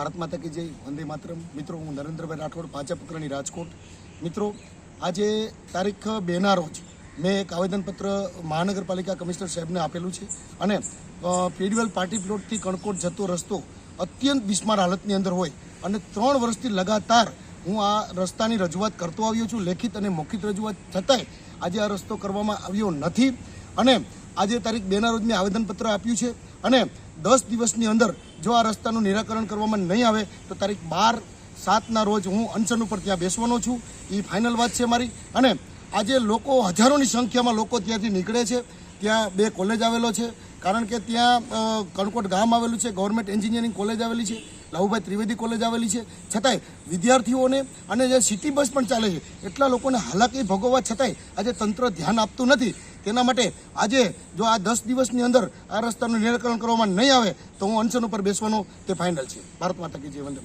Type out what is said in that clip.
ભારત માતા કી જય વંદે માતરમ. મિત્રો હું નરેન્દ્રભાઈ રાઠોડ ભાજપ અગ્રણી રાજકોટ. મિત્રો આજે તારીખ બેના રોજ મેં એક આવેદનપત્ર મહાનગરપાલિકા કમિશનર સાહેબને આપેલું છે અને અ, પાર્ટી પ્લોટથી કણકોટ જતો રસ્તો અત્યંત બિસ્માર હાલતની અંદર હોય અને ત્રણ વર્ષથી લગાતાર હું આ રસ્તાની રજૂઆત કરતો આવ્યો છું, લેખિત અને મૌખિત રજૂઆત છતાંય આજે આ રસ્તો કરવામાં આવ્યો નથી. અને આજે તારીખ બેના રોજ મેં આવેદનપત્ર આપ્યું છે. અને દસ દિવસની અંદર જો આ રસ્તાનું નિરાકરણ કરવામાં નહીં આવે, તો તારીખ બાર સાતના રોજ હું અનશન ઉપર ત્યાં બેસવાનો છું. એ ફાઇનલ વાત છે મારી. અને આજે લોકો હજારોની સંખ્યામાં લોકો ત્યાંથી નીકળે છે. ત્યાં બે કોલેજ આવેલો છે. કારણ કે ત્યાં કણકોટ ગામ આવેલું છે ગવર્મેન્ટ એન્જિનિયરિંગ કોલેજ આવેલી છે, લાહુભાઈ ત્રિવેદી કોલેજ આવેલી છે. છતાંય વિદ્યાર્થીઓને અને જે સિટી બસ પણ ચાલે છે, એટલા લોકોને હાલાકી ભોગવવા છતાંય આજે તંત્ર ધ્યાન આપતું નથી. તેના માટે આજે જો આ દસ દિવસની અંદર આ રસ્તાનું નિરાકરણ કરવામાં નહીં આવે, તો હું અનશન ઉપર બેસવાનો તે ફાઇનલ છે. ભારત માતા કે જય, વંદે